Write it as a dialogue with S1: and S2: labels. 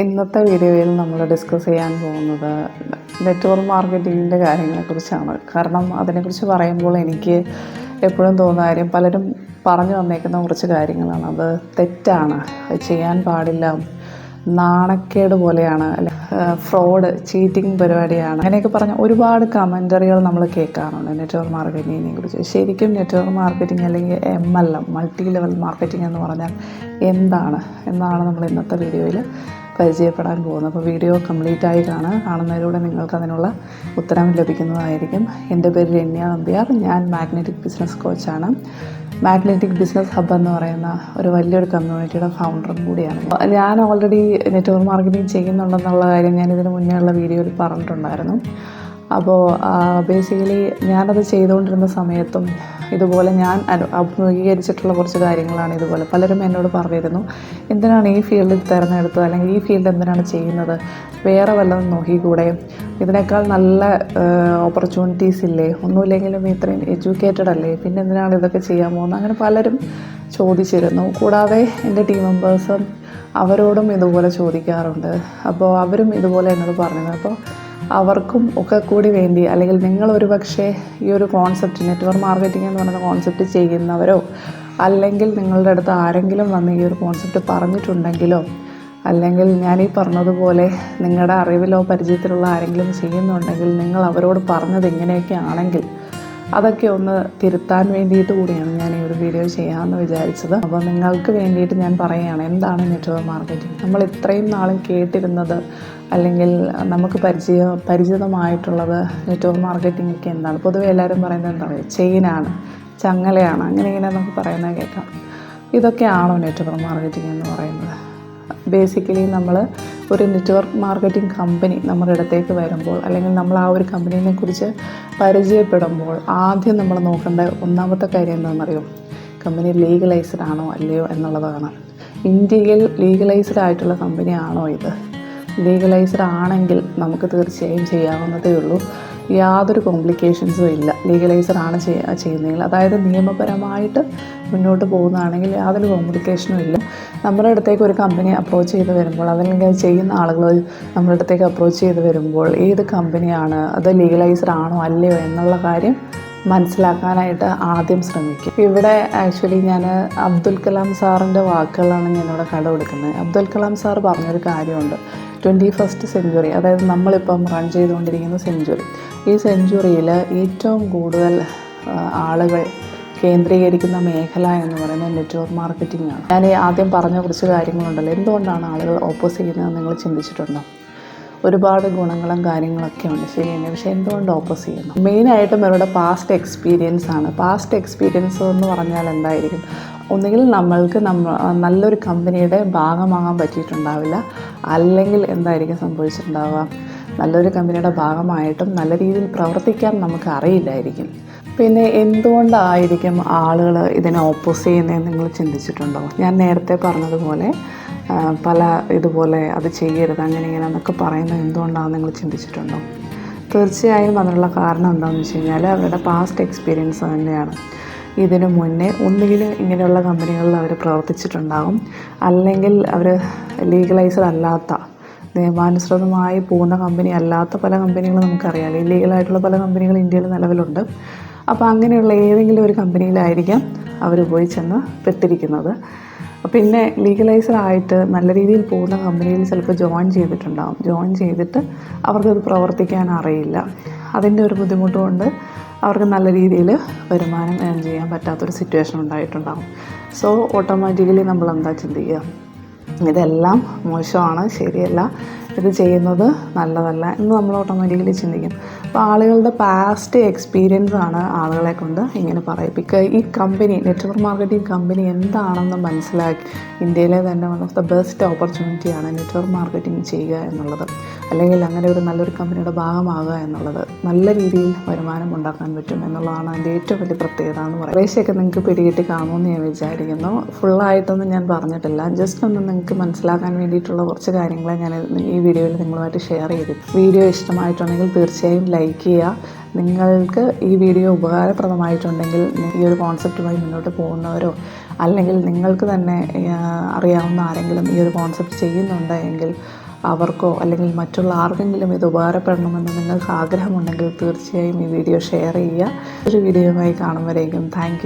S1: ഇന്നത്തെ വീഡിയോയിൽ നമ്മൾ ഡിസ്കസ് ചെയ്യാൻ പോകുന്നത് നെറ്റ്വർക്ക് മാർക്കറ്റിങ്ങിന്റെ കാര്യങ്ങളെക്കുറിച്ചാണ്. കാരണം അതിനെക്കുറിച്ച് പറയുമ്പോൾ എനിക്ക് എപ്പോഴും തോന്നുന്ന കാര്യം പലരും പറഞ്ഞു വന്നേക്കുന്ന കുറച്ച് കാര്യങ്ങളാണ്. അത് തെറ്റാണ്. അത് ചെയ്യാൻ പാടില്ല. നാണക്കേട് പോലെയാണ്. ഫ്രോഡ് ചീറ്റിംഗ് പരിപാടിയാണ്. അങ്ങനെയൊക്കെ പറഞ്ഞ ഒരുപാട് കമന്ററികൾ നമ്മൾ കേൾക്കാറുണ്ട് നെറ്റ്വർക്ക് മാർക്കറ്റിങ്ങിനെ കുറിച്ച്. ശരിക്കും നെറ്റ്വർക്ക് മാർക്കറ്റിംഗ് അല്ലെങ്കിൽ M L M multi level marketing എന്ന് പറഞ്ഞാൽ എന്താണ്? എന്നാണ് നമ്മൾ ഇന്നത്തെ വീഡിയോയിൽ പരിചയപ്പെടാൻ പോകുന്നത് അപ്പോൾ വീഡിയോ കംപ്ലീറ്റ് ആയി കാണുക. കാണുന്നതിലൂടെ നിങ്ങൾക്ക് അതിനുള്ള ഉത്തരം ലഭിക്കുന്നതായിരിക്കും. എന്റെ പേര് രമ്യ നമ്പ്യാർ. ഞാൻ മാഗ്നറ്റിക് ബിസിനസ് കോച്ചാണ്. മാഗ്നറ്റിക് ബിസിനസ് ഹബ് എന്ന് പറയുന്ന ഒരു വലിയൊരു കമ്മ്യൂണിറ്റിയുടെ ഫൗണ്ടറും കൂടിയാണ്. ഞാൻ ഓൾറെഡി നെറ്റ്വർക്ക് മാർക്കറ്റിംഗ് ചെയ്യുന്നുണ്ടെന്നുള്ള കാര്യം ഞാൻ ഇതിന് മുന്നേ ഉള്ള വീഡിയോയിൽ പറഞ്ഞിട്ടുണ്ടായിരുന്നു. അപ്പോൾ ബേസിക്കലി ഞാനത് ചെയ്തുകൊണ്ടിരുന്ന സമയത്തും ഇതുപോലെ ഞാൻ അഭിമുഖീകരിച്ചിട്ടുള്ള കുറച്ച് കാര്യങ്ങളാണ് ഇതുപോലെ പലരും എന്നോട് പറഞ്ഞിരുന്നു. എന്തിനാണ് ഈ ഫീൽഡിൽ തിരഞ്ഞെടുത്തത്? അല്ലെങ്കിൽ ഈ ഫീൽഡ് എന്തിനാണ് ചെയ്യുന്നത്? വേറെ വല്ലതും നോക്കിക്കൂടെ? ഇതിനേക്കാൾ നല്ല ഓപ്പർച്യൂണിറ്റീസ് ഇല്ലേ? ഒന്നുമില്ലെങ്കിലും ഇത്രയും എഡ്യൂക്കേറ്റഡ് അല്ലേ? പിന്നെ എന്തിനാണ് ഇതൊക്കെ ചെയ്യാൻ പോകുന്നത് അങ്ങനെ പലരും ചോദിച്ചിരുന്നു. കൂടാതെ എന്റെ ടീം മെമ്പേഴ്സും അവരോടും ഇതുപോലെ ചോദിക്കാറുണ്ട്. അപ്പോൾ അവരും ഇതുപോലെ എന്നോട് പറഞ്ഞത് അപ്പോൾ അവർക്കും ഒക്കെ കൂടി വേണ്ടി അല്ലെങ്കിൽ നിങ്ങൾ ഒരു പക്ഷേ ഈ ഒരു കോൺസെപ്റ്റ് നെറ്റ്വർക്ക് മാർക്കറ്റിംഗ് എന്ന് പറയുന്ന കോൺസെപ്റ്റ് ചെയ്യുന്നവരോ അല്ലെങ്കിൽ നിങ്ങളുടെ അടുത്ത് ആരെങ്കിലും വന്ന് ഈ ഒരു കോൺസെപ്റ്റ് പറഞ്ഞിട്ടുണ്ടെങ്കിലോ അല്ലെങ്കിൽ ഞാൻ ഈ പറഞ്ഞതുപോലെ നിങ്ങളുടെ അറിവിലോ പരിചയത്തിലുള്ള ആരെങ്കിലും ചെയ്യുന്നുണ്ടെങ്കിൽ നിങ്ങൾ അവരോട് പറഞ്ഞത് ഇങ്ങനെയൊക്കെ ആണെങ്കിൽ അതൊക്കെ ഒന്ന് തിരുത്താൻ വേണ്ടിയിട്ട് കൂടിയാണ് ഞാൻ ഈ ഒരു വീഡിയോ ചെയ്യാമെന്ന് വിചാരിച്ചത്. അപ്പോൾ നിങ്ങൾക്ക് വേണ്ടിയിട്ട് ഞാൻ പറയുകയാണ് എന്താണ് നെറ്റ്വർക്ക് മാർക്കറ്റിംഗ് നമ്മൾ ഇത്രയും നാളും കേട്ടിരുന്നത് അല്ലെങ്കിൽ നമുക്ക് പരിചയ പരിചിതമായിട്ടുള്ളത് നെറ്റ്വർക്ക് മാർക്കറ്റിംഗ് ഒക്കെ എന്താണ്? പൊതുവെ എല്ലാവരും പറയുന്നത് എന്താ പറയുക ചെയിനാണ് ചങ്ങലയാണ് അങ്ങനെ ഇങ്ങനെ നമുക്ക് പറയുന്നത് കേൾക്കാം. ഇതൊക്കെയാണോ നെറ്റ്വർക്ക് മാർക്കറ്റിംഗ് എന്ന് പറയുന്നത്? ബേസിക്കലി നമ്മൾ ഒരു നെറ്റ്വർക്ക് മാർക്കറ്റിംഗ് കമ്പനി നമ്മുടെ ഇടത്തേക്ക് വരുമ്പോൾ അല്ലെങ്കിൽ നമ്മൾ ആ ഒരു കമ്പനീനെ കുറിച്ച് പരിചയപ്പെടുമ്പോൾ ആദ്യം നമ്മൾ നോക്കേണ്ട ഒന്നാമത്തെ കാര്യം എന്താണെന്നറിയോ? കമ്പനി ലീഗലൈസ്ഡ് ആണോ അല്ലയോ എന്നുള്ളതാണ്. ഇന്ത്യയിൽ ലീഗലൈസ്ഡ് ആയിട്ടുള്ള കമ്പനിയാണോ ഇത്? ലീഗലൈസ്ഡ് ആണെങ്കിൽ നമുക്ക് തീർച്ചയായും ചെയ്യാവുന്നതേ ഉള്ളൂ. യാതൊരു കോംപ്ലിക്കേഷൻസും ഇല്ല. ലീഗലൈസറാണ് ചെയ്യുന്നതെങ്കിൽ. അതായത് നിയമപരമായിട്ട് മുന്നോട്ട് പോകുന്നതാണെങ്കിൽ യാതൊരു കോംപ്ലിക്കേഷനും ഇല്ല. നമ്മുടെ അടുത്തേക്ക് ഒരു കമ്പനി അപ്രോച്ച് ചെയ്ത് വരുമ്പോൾ അതല്ലെങ്കിൽ അത് ചെയ്യുന്ന ആളുകൾ നമ്മുടെ അടുത്തേക്ക് അപ്രോച്ച് ചെയ്ത് വരുമ്പോൾ ഏത് കമ്പനിയാണ് അത് ലീഗലൈസർ ആണോ അല്ലയോ എന്നുള്ള കാര്യം മനസ്സിലാക്കാനായിട്ട് ആദ്യം ശ്രമിക്കും. ഇവിടെ ആക്ച്വലി ഞാൻ അബ്ദുൽ കലാം സാറിന്റെ വാക്കുകളാണ് ഞാനിവിടെ കടമെടുക്കുന്നത് അബ്ദുൽ കലാം സാർ പറഞ്ഞൊരു കാര്യമുണ്ട്. ട്വന്റി ഫസ്റ്റ് സെഞ്ച്വറി അതായത് നമ്മളിപ്പം റൺ ചെയ്തുകൊണ്ടിരിക്കുന്ന സെഞ്ച്വറി ഈ സെഞ്ച്വറിയിൽ ഏറ്റവും കൂടുതൽ ആളുകൾ കേന്ദ്രീകരിക്കുന്ന മേഖല എന്ന് പറയുന്നത് നെറ്റ്വർക്ക് മാർക്കറ്റിംഗ് ആണ്. ഞാൻ ആദ്യം പറഞ്ഞ കുറച്ച് കാര്യങ്ങളുണ്ടല്ലോ. എന്തുകൊണ്ടാണ് ആളുകൾ ഓപ്പോസ് ചെയ്യുന്നത് നിങ്ങൾ ചിന്തിച്ചിട്ടുണ്ടോ? ഒരുപാട് ഗുണങ്ങളും കാര്യങ്ങളൊക്കെ ഉണ്ട് ശരി തന്നെ പക്ഷേ എന്തുകൊണ്ട് ഓപ്പോസ് ചെയ്യുന്നു? മെയിനായിട്ടും അവരുടെ പാസ്റ്റ് എക്സ്പീരിയൻസ് ആണ്. പാസ്റ്റ് എക്സ്പീരിയൻസ് എന്ന് പറഞ്ഞാൽ എന്തായിരിക്കും? ഒന്നുകിൽ നമ്മൾക്ക് നമ്മ നല്ലൊരു കമ്പനിയുടെ ഭാഗമാകാൻ പറ്റിയിട്ടുണ്ടാവില്ല. അല്ലെങ്കിൽ എന്തായിരിക്കും സംഭവിച്ചിട്ടുണ്ടാവുക? നല്ലൊരു കമ്പനിയുടെ ഭാഗമായിട്ടും നല്ല രീതിയിൽ പ്രവർത്തിക്കാൻ നമുക്ക് അറിയില്ലായിരിക്കും. പിന്നെ എന്തുകൊണ്ടായിരിക്കും ആളുകൾ ഇതിനെ ഓപ്പോസ് ചെയ്യുന്നതെന്ന് നിങ്ങൾ ചിന്തിച്ചിട്ടുണ്ടോ? ഞാൻ നേരത്തെ പറഞ്ഞതുപോലെ പല ഇതുപോലെ അത് ചെയ്യരുത് അങ്ങനെ ഇങ്ങനെ എന്നൊക്കെ പറയുന്നത് എന്തുകൊണ്ടാണെന്ന് നിങ്ങൾ ചിന്തിച്ചിട്ടുണ്ടോ? തീർച്ചയായും അതിനുള്ള കാരണം എന്താണെന്ന് വെച്ച് കഴിഞ്ഞാൽ അവരുടെ പാസ്റ്റ് എക്സ്പീരിയൻസ് തന്നെയാണ്. ഇതിനു മുന്നേ ഒന്നുകിൽ ഇങ്ങനെയുള്ള കമ്പനികളിൽ അവർ പ്രവർത്തിച്ചിട്ടുണ്ടാകും അല്ലെങ്കിൽ അവർ ലീഗലൈസ്ഡ് അല്ലാത്ത നിയമാനുസൃതമായി പോകുന്ന കമ്പനി അല്ലാത്ത പല കമ്പനികളും നമുക്കറിയാം. ഇല്ലീഗലായിട്ടുള്ള പല കമ്പനികൾ ഇന്ത്യയിൽ നിലവിലുണ്ട്. അപ്പോൾ അങ്ങനെയുള്ള ഏതെങ്കിലും ഒരു കമ്പനിയിലായിരിക്കാം അവർ പോയി ചെന്ന് പെട്ടിരിക്കുന്നത്. പിന്നെ ലീഗലൈസ്ഡ് ആയിട്ട് നല്ല രീതിയിൽ പോകുന്ന കമ്പനിയിൽ ചിലപ്പോൾ ജോയിൻ ചെയ്തിട്ടുണ്ടാകും ജോയിൻ ചെയ്തിട്ട് അവർക്കത് പ്രവർത്തിക്കാൻ അറിയില്ല. അതിന്റെ ഒരു ബുദ്ധിമുട്ടുകൊണ്ട് അവർക്ക് നല്ല രീതിയിൽ വരുമാനം ഏൺ ചെയ്യാൻ പറ്റാത്തൊരു സിറ്റുവേഷൻ ഉണ്ടായിട്ടുണ്ടാകും സോ ഓട്ടോമാറ്റിക്കലി നമ്മൾ എന്താ ചിന്തിക്കുക? ഇതെല്ലാം മോശമാണ് ശരിയല്ല. ഇത് ചെയ്യുന്നത് നല്ലതല്ല. എന്ന് നമ്മൾ ഓട്ടോമാറ്റിക്കലി ചിന്തിക്കും. അപ്പോൾ ആളുകളുടെ പാസ്റ്റ് എക്സ്പീരിയൻസ് ആണ് ആളുകളെ കൊണ്ട് ഇങ്ങനെ പറയിപ്പിക്കുക. ഈ കമ്പനി നെറ്റ്വർക്ക് മാർക്കറ്റിംഗ് കമ്പനി എന്താണെന്ന് മനസ്സിലാക്കി ഇന്ത്യയിലെ തന്നെ വൺ ഓഫ് ദ ബെസ്റ്റ് ഓപ്പർച്യൂണിറ്റിയാണ് നെറ്റ്വർക്ക് മാർക്കറ്റിംഗ് ചെയ്യുക എന്നുള്ളത്. അല്ലെങ്കിൽ അങ്ങനെ ഒരു നല്ലൊരു കമ്പനിയുടെ ഭാഗമാകുക എന്നുള്ളത്. നല്ല രീതിയിൽ വരുമാനം ഉണ്ടാക്കാൻ പറ്റും എന്നുള്ളതാണ് അതിന്റെ ഏറ്റവും വലിയ പ്രത്യേകത എന്ന് പറയുന്നത്. കുറേശ്ശെയൊക്കെ നിങ്ങൾക്ക് പിടികിട്ടി കാണുമെന്ന് ഞാൻ വിചാരിക്കുന്നു. ഫുള്ളായിട്ടൊന്നും ഞാൻ പറഞ്ഞിട്ടില്ല. ജസ്റ്റ് ഒന്ന് നിങ്ങൾക്ക് മനസ്സിലാക്കാൻ വേണ്ടിയിട്ടുള്ള കുറച്ച് കാര്യങ്ങളെ ഞാൻ ഈ വീഡിയോയിൽ നിങ്ങളുമായിട്ട് ഷെയർ ചെയ്തു. വീഡിയോ ഇഷ്ടമായിട്ടുണ്ടെങ്കിൽ തീർച്ചയായും ലൈക്ക് ചെയ്യുക. നിങ്ങൾക്ക് ഈ വീഡിയോ ഉപകാരപ്രദമായിട്ടുണ്ടെങ്കിൽ ഈ ഒരു കോൺസെപ്റ്റുമായി മുന്നോട്ട് പോകുന്നവരോ അല്ലെങ്കിൽ നിങ്ങൾക്ക് തന്നെ അറിയാവുന്ന ആരെങ്കിലും ഈ ഒരു കോൺസെപ്റ്റ് ചെയ്യുന്നുണ്ട് എങ്കിൽ അവർക്കോ അല്ലെങ്കിൽ മറ്റുള്ള ആർക്കെങ്കിലും ഇത് ഉപകാരപ്പെടണമെന്ന് നിങ്ങൾക്ക് ആഗ്രഹമുണ്ടെങ്കിൽ തീർച്ചയായും ഈ വീഡിയോ ഷെയർ ചെയ്യുക. ഒരു വീഡിയോയുമായി കാണുമ്പോഴേക്കും താങ്ക്